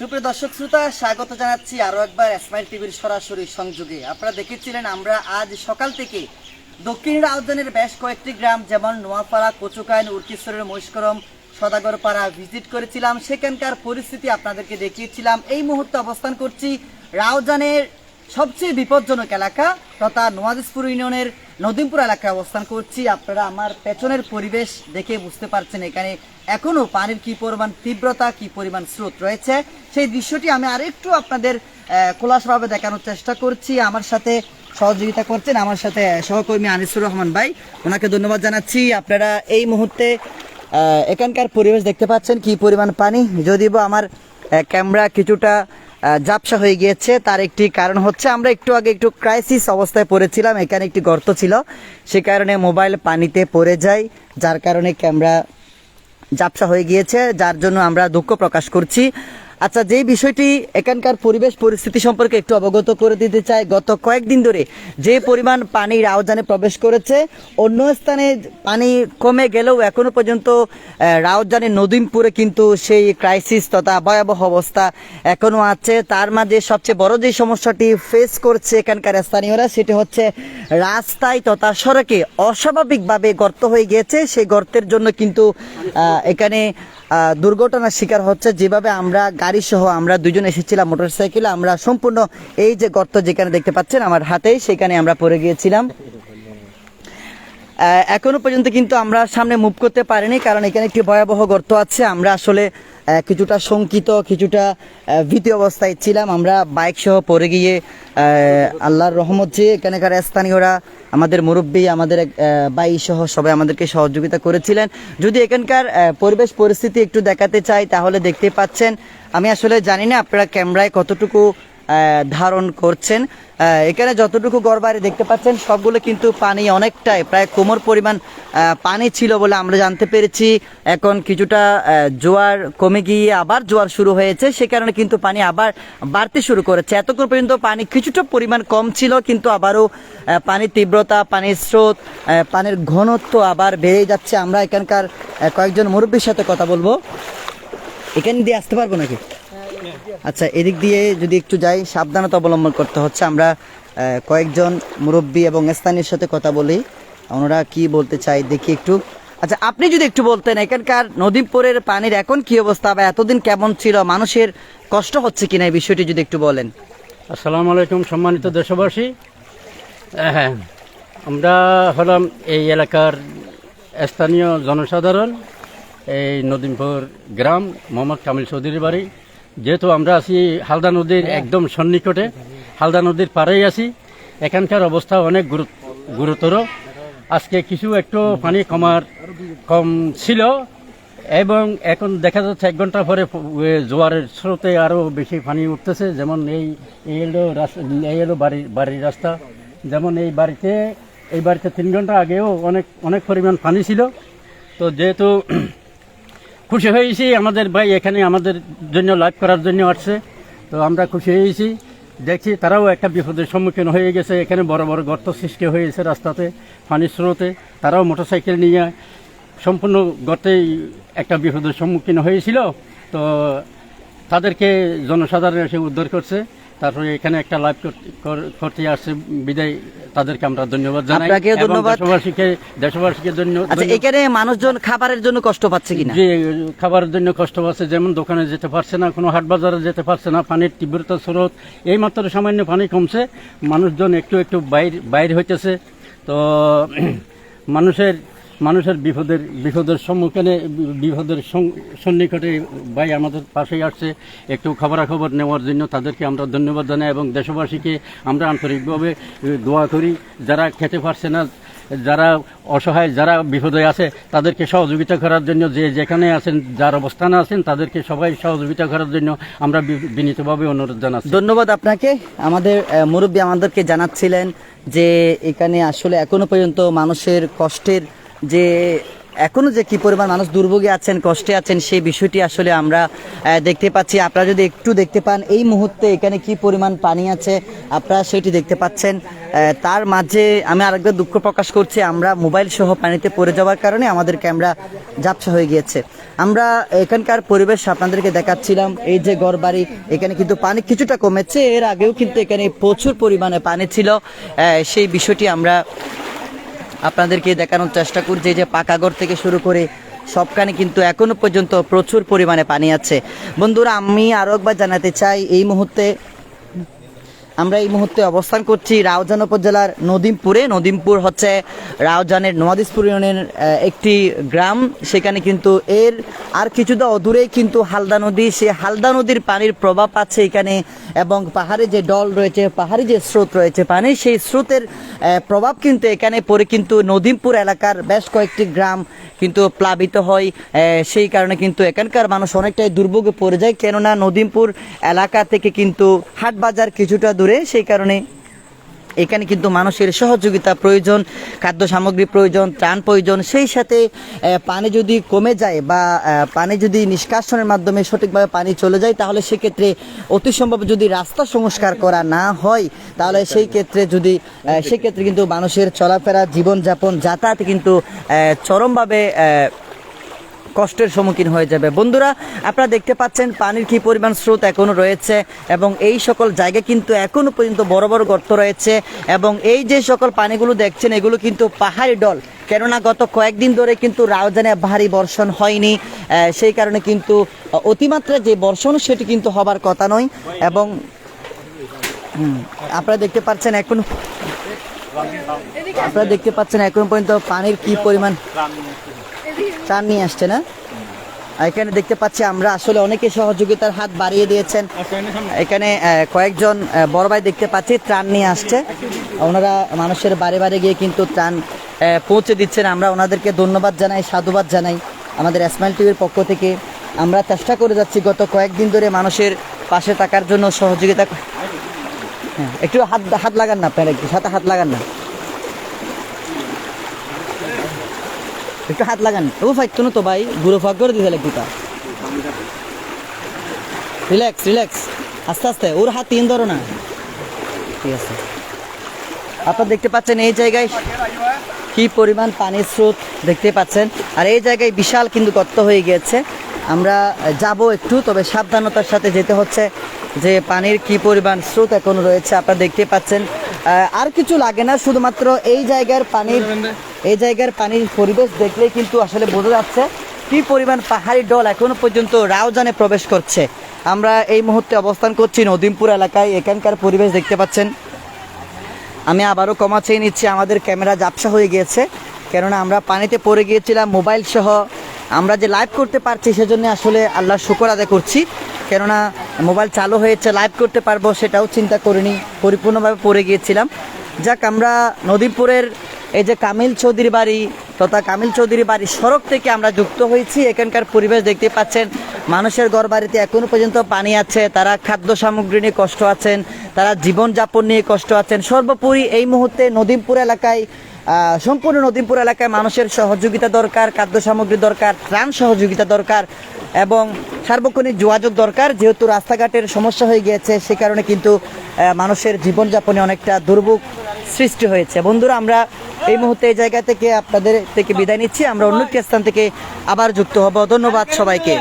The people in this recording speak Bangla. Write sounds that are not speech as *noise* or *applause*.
সুপ্রিয় দর্শক শ্রোতা, স্বাগত জানাচ্ছি আরও একবার স্মাইল টিভির সরাসরি সংযোগে। আপনারা দেখেছিলেন আমরা আজ সকাল থেকে দক্ষিণ রাউজানের বেশ কয়েকটি গ্রাম, যেমন নোয়াপাড়া কচুকায়ন উর্কিশ্বরের মহিষ্করম, সদাগরপাড়া ভিজিট করেছিলাম। সেখানকার পরিস্থিতি আপনাদেরকে দেখিয়েছিলাম। এই মুহূর্তে অবস্থান করছি রাউজানের সবচেয়ে বিপজ্জনক এলাকা তথা নোয়াদিসপুর ইউনিয়নের নদীমপুর এলাকায় অবস্থান করছি। আপনারা আমার পেছনের পরিবেশ দেখে বুঝতে পারছেন এখানে এখনও পানির কি পরিমাণ তীব্রতা, কি পরিমাণ স্রোত রয়েছে। সেই দৃশ্যটি আমি আরেকটু আপনাদের খোলাসাভাবে দেখানোর চেষ্টা করছি। আমার সাথে সহযোগিতা করছেন আমার সাথে সহকর্মী আনিসুর রহমান ভাই। ওনাকে ধন্যবাদ জানাচ্ছি। আপনারা এই মুহূর্তে এখানকার পরিবেশ দেখতে পাচ্ছেন কি পরিমাণ পানি। যদিও আমার ক্যামেরা কিছুটা ঝাপসা হয়ে গিয়েছে। তার একটি কারণ হচ্ছে, আমরা একটু আগে একটু ক্রাইসিস অবস্থায় পড়েছিলাম, এখানে একটি গর্ত ছিল। সে কারণে মোবাইল পানিতে পড়ে যায়, যার কারণে ক্যামেরা জাপসা হয়ে গিয়েছে, যার জন্য আমরা দুঃখ প্রকাশ করছি। আচ্ছা যে বিষয়টি এখানকার পরিবেশ পরিস্থিতি সম্পর্কে একটু অবগত করে দিতে চাই গত কয়েকদিন ধরে যে পরিমাণ পানি রাউজানে প্রবেশ করেছে অন্য স্থানে পানি কমে গেলেও এখনও পর্যন্ত আহ, রাউজানের নদীমপুরে কিন্তু সেই ক্রাইসিস তথা ভয়াবহ অবস্থা এখনও আছে। তার মাঝে সবচেয়ে বড় যে সমস্যাটি ফেস করছে এখানকার স্থানীয়রা সেটি হচ্ছে রাস্তায় তথা সড়কে অস্বাভাবিকভাবে গর্ত হয়ে গিয়েছে। সেই গর্তের জন্য কিন্তু এখানে দুর্ঘটনার শিকার হচ্ছে। যেভাবে আমরা গাড়ি সহ আমরা দুজন এসেছিলাম, মোটরসাইকেলে, আমরা সম্পূর্ণ এই যে গর্ত যেখানে দেখতে পাচ্ছেন আমার হাতেই, সেখানে আমরা পড়ে গিয়েছিলাম। আহ, এখনও পর্যন্ত কিন্তু আমরা সামনে মুভ করতে পারিনি কারণ এখানে একটি ভয়াবহ গর্ত আছে। আমরা আসলে কিছুটা শঙ্কিত কিছুটা ভীতি অবস্থায় ছিলাম। আমরা বাইক সহ পড়ে গিয়ে আল্লাহর রহমত যে এখানকার স্থানীয়রা আমাদের মুরব্বী আমাদের ভাই সহ সবাই আমাদেরকে সহযোগিতা করেছিলেন। যদি এখানকার পরিবেশ পরিস্থিতি একটু দেখাতে চাই তাহলে দেখতে পাচ্ছেন আমি আসলে জানি না আপনারা ক্যামেরায় কতটুকু ধারণ করছেন। এখানে যতটুকু গড়বাড়ি দেখতে পাচ্ছেন, সবগুলো কিন্তু পানি অনেকটাই, প্রায় কোমর পরিমাণ পানি ছিল বলে আমরা জানতে পেরেছি। এখন কিছুটা জোয়ার কমে গিয়ে আবার জোয়ার শুরু হয়েছে। সে কারণে কিন্তু পানি আবার বাড়তে শুরু করেছে। এতক্ষণ পর্যন্ত পানি কিছুটা পরিমাণ কম ছিল, কিন্তু আবারও পানির তীব্রতা, পানির স্রোত পানির ঘনত্ব আবার বেড়ে যাচ্ছে। আমরা এখানকার কয়েকজন মুরব্বীর সাথে কথা বলব। এখানে দিয়ে আসতে পারব নাকি? আচ্ছা এদিক দিয়ে যদি একটু যাই, সাবধানতা অবলম্বন করতে হচ্ছে। আমরা কয়েকজন মুরব্বী এবং স্থানীয় সাথে কথা বলি। ওনারা কি বলতে চাই দেখি একটু। আচ্ছা আপনি যদি একটু বলতেন, এখানকার নদীপুরের পানির এখন কি অবস্থা বা এতদিন কেমন ছিল, মানুষের কষ্ট হচ্ছে কিনা এই বিষয়টি যদি একটু বলেন। আসসালামু আলাইকুম, সম্মানিত দেশবাসী। হ্যাঁ আমরা হলাম এই এলাকার স্থানীয় জনসাধারণ, এই নদীমপুর গ্রাম, মোহাম্মদ কামিল চৌধুরীর বাড়ি। যেহেতু আমরা আছি হালদা নদীর একদম সন্নিকটে, হালদা নদীর পাড়েই আছি, এখানকার অবস্থা অনেক গুরু- গুরুতর। আজকে কিছু একটু পানি কমার কম ছিল এবং এখন দেখা যাচ্ছে এক ঘণ্টা পরে জোয়ারের স্রোতে আরও বেশি পানি উঠতেছে। যেমন এই এলো এলো বাড়ির বাড়ির রাস্তা। যেমন এই বাড়িতে এই বাড়িতে তিন ঘণ্টা আগেও অনেক অনেক পরিমাণ পানি ছিল। তো যেহেতু খুশি হয়েছি। আমাদের ভাই এখানে আমাদের জন্য লাইভ করার জন্য আসছে। তো আমরা খুশি হয়েছি। দেখছি তারাও একটা বিপদের সম্মুখীন হয়ে গেছে। এখানে বড় বড় গর্ত সৃষ্টি হয়েছে রাস্তাতে পানির স্রোতে। তারাও মোটরসাইকেল নিয়ে সম্পূর্ণ গর্তেই একটা বিপদের সম্মুখীন হয়েছিল। তো তাদেরকে জনসাধারণ এসে উদ্ধার করছে। তারপরে এখানে একটা লাইভ করতে আসছে বিদায় তাদেরকে আমরা ধন্যবাদ জানাই আপনাকেও এবং ধন্যবাদ। দেশবাসীকে দেশবাসীকে ধন্য- আচ্ছা এখানে মানুষজন খাবারের জন্য কষ্ট পাচ্ছে কিনা যে খাবারের জন্য কষ্ট পাচ্ছে যেমন দোকানে যেতে পারছে না কোনো হাট বাজারে যেতে পারছে না পানির তীব্রতা স্রোত এই মাত্র সামান্য পানি কমছে মানুষজন একটু একটু বাইর বাইর হইতেছে তো *clears throat* মানুষের মানুষের বিপদের বিপদের সম্মুখীনে, বিপদের সন্নিকটে ভাই আমাদের পাশেই আসছে। একটু খবরাখবর নেওয়ার জন্য তাদেরকে আমরা ধন্যবাদ জানাই এবং দেশবাসীকে আমরা আন্তরিকভাবে দোয়া করি, যারা খেতে পারছে না, যারা অসহায়, যারা বিপদে আছে, তাদেরকে সহযোগিতা করার জন্য যে যেখানে আছেন, যার অবস্থানে আছেন, তাদেরকে সবাই সহযোগিতা করার জন্য আমরা বিনীতভাবে অনুরোধ জানাচ্ছি। ধন্যবাদ আপনাকে। আমাদের মুরব্বী আমাদেরকে জানাচ্ছিলেন যে এখানে আসলে এখনও পর্যন্ত মানুষের কষ্টের যে এখনও যে কি পরিমাণ মানুষ দুর্ভোগে আছেন, কষ্টে আছেন, সেই বিষয়টি আসলে আমরা দেখতে পাচ্ছি। আপনারা যদি একটু দেখতে পান, এই মুহূর্তে এখানে কি পরিমাণ পানি আছে, আপনারা সেটি দেখতে পাচ্ছেন। তার মাঝে আমি আরেকবার দুঃখ প্রকাশ করছি, আমরা মোবাইল সহ পানিতে পড়ে যাওয়ার কারণে আমাদের ক্যামেরা ঝাপসা হয়ে গিয়েছে। আমরা এখানকার পরিবেশ আপনাদেরকে দেখাচ্ছিলাম, এই যে ঘরবাড়ি, এখানে কিন্তু পানি কিছুটা কমেছে। এর আগেও কিন্তু এখানে প্রচুর পরিমাণে পানি ছিল। সেই বিষয়টি আমরা আপনাদেরকে দেখানোর চেষ্টা করছি যে পাকাগড় থেকে শুরু করে সবখানে কিন্তু এখনও পর্যন্ত প্রচুর পরিমাণে পানি আছে। বন্ধুরা, আমি আরও একবার জানাতে চাই, এই মুহূর্তে আমরা এই মুহূর্তে অবস্থান করছি রাউজান উপজেলার নদিমপুরে। নদিমপুর হচ্ছে রাউজানের নোয়াদিসপুর ইউনিয়নের একটি গ্রাম। সেখানে কিন্তু এর আর কিছুটা অদূরেই কিন্তু হালদা নদী। সে হালদা নদীর পানির প্রভাব আছে এখানে এবং পাহাড়ে যে ডল রয়েছে, পাহাড়ি যে স্রোত রয়েছে, পানির সেই স্রোতের প্রভাব কিন্তু এখানে পড়ে কিন্তু নদিমপুর এলাকার বেশ কয়েকটি গ্রাম কিন্তু প্লাবিত হয়। সেই কারণে কিন্তু এখানকার মানুষ অনেকটাই দুর্ভোগে পড়ে যায়। কেননা নদিমপুর এলাকা থেকে কিন্তু হাট বাজার কিছুটা দূরে সেই কারণে এখানে কিন্তু মানুষের সহযোগিতা প্রয়োজন, খাদ্য সামগ্রী প্রয়োজন, ত্রাণ প্রয়োজন, সেই সাথে পানি যদি কমে যায় বা পানি যদি নিষ্কাশনের মাধ্যমে সঠিকভাবে পানি চলে যায়, তাহলে সেক্ষেত্রে অতি সম্ভব যদি রাস্তা সংস্কার করা না হয়, তাহলে সেই ক্ষেত্রে যদি সেক্ষেত্রে কিন্তু মানুষের চলাফেরা, জীবনযাপন, যাতায়াত কিন্তু চরমভাবে কষ্টের সম্মুখীন হয়ে যাবে। বন্ধুরা, আপনারা দেখতে পাচ্ছেন পানির কি পরিমাণ স্রোত এখনও রয়েছে এবং এই সকল জায়গায় কিন্তু এখনও পর্যন্ত বড় বড় গর্ত রয়েছে এবং এই যে সকল পানিগুলো দেখছেন, এগুলো কিন্তু পাহাড়ি ডল। কেননা গত কয়েকদিন ধরে কিন্তু রাউজানে ভারী বর্ষণ হয়নি। সেই কারণে কিন্তু অতিমাত্রা যে বর্ষণ, সেটি কিন্তু হবার কথা নয় এবং আপনারা দেখতে পাচ্ছেন এখন আপনারা দেখতে পাচ্ছেন এখন পর্যন্ত পানির কি পরিমাণ ত্রাণ নিয়ে আসছে না? এখানে দেখতে পাচ্ছি আমরা আসলে অনেকে সহযোগিতার হাত বাড়িয়ে দিয়েছেন। এখানে কয়েকজন বড় ভাই দেখতে পাচ্ছি ত্রাণ নিয়ে আসছে। ওনারা মানুষের বাড়ি বাড়ি গিয়ে কিন্তু ত্রাণ পৌঁছে দিচ্ছেন। আমরা ওনাদেরকে ধন্যবাদ জানাই, সাধুবাদ জানাই আমাদের এসমাইল টিভির পক্ষ থেকে। আমরা চেষ্টা করে যাচ্ছি গত কয়েকদিন ধরে মানুষের পাশে থাকার জন্য সহযোগিতা হ্যাঁ একটু হাত হাত লাগান না একটু, সাথে হাত লাগান না। একটু হাত লাগান। ও ফাইতো না তো ভাই গুঁড়ো ফাঁক করে লাগবে তা রিল্যাক্স রিল্যাক্স আস্তে আস্তে, ওর হাত তিন ধরো না। ঠিক আছে। আপনারা দেখতে পাচ্ছেন এই জায়গায় কি পরিমাণ পানির স্রোত দেখতে পাচ্ছেন। আর এই জায়গায় বিশাল কিন্তু গর্ত হয়ে গিয়েছে। আমরা যাব একটু, তবে সাবধানতার সাথে যেতে হচ্ছে যে পানির কি পরিমাণ স্রোত এখন রয়েছে, আপনারা দেখতে পাচ্ছেন। আর কিছু লাগে না, শুধুমাত্র এই জায়গার পানির, এই জায়গার পানির পরিবেশ দেখলেই কিন্তু আসলে বোঝা যাচ্ছে কি পরিমাণ পাহাড়ি ডল এখনও পর্যন্ত রাউজানে প্রবেশ করছে। আমরা এই মুহূর্তে অবস্থান করছি নদিমপুর এলাকায়, এখানকার পরিবেশ দেখতে পাচ্ছেন। আমি আবারও ক্ষমা চেয়ে নিচ্ছি, আমাদের ক্যামেরা জাপসা হয়ে গিয়েছে, কেননা আমরা পানিতে পড়ে গিয়েছিলাম, মোবাইল সহ আমরা যে লাইভ করতে পারছি সেজন্য আসলে আল্লাহর শুকর আদায় করছি। কেননা মোবাইল চালু হয়েছে লাইভ করতে পারব সেটাও চিন্তা করিনি, পরিপূর্ণভাবে পড়ে গিয়েছিলাম। যাক, আমরা নদীপুরের এই যে কামিল চৌধুরী বাড়ি তথা কামিল চৌধুরী বাড়ি সড়ক থেকে আমরা যুক্ত হয়েছি। এখানকার পরিবেশ দেখতে পাচ্ছেন, মানুষের ঘর বাড়িতে এখনও পর্যন্ত পানি আছে, তারা খাদ্য সামগ্রী নিয়ে কষ্ট আছেন, তারা জীবনযাপন নিয়ে কষ্ট আছেন। সর্বোপরি এই মুহূর্তে নদীমপুর এলাকায় সম্পূর্ণ নদীমপুর এলাকায় মানুষের সহযোগিতা দরকার, খাদ্য সামগ্রী দরকার, ত্রাণ সহযোগিতা দরকার এবং সার্বক্ষণিক যোগাযোগ দরকার। যেহেতু রাস্তাঘাটের সমস্যা হয়ে গিয়েছে, সে কারণে কিন্তু মানুষের জীবনযাপনে অনেকটা দুর্ভোগ সৃষ্টি হয়েছে। বন্ধুরা, আমরা এই মুহূর্তে এই জায়গা থেকে আপনাদের থেকে বিদায় নিচ্ছি। আমরা অন্য একটি স্থান থেকে আবার যুক্ত হব। ধন্যবাদ সবাইকে।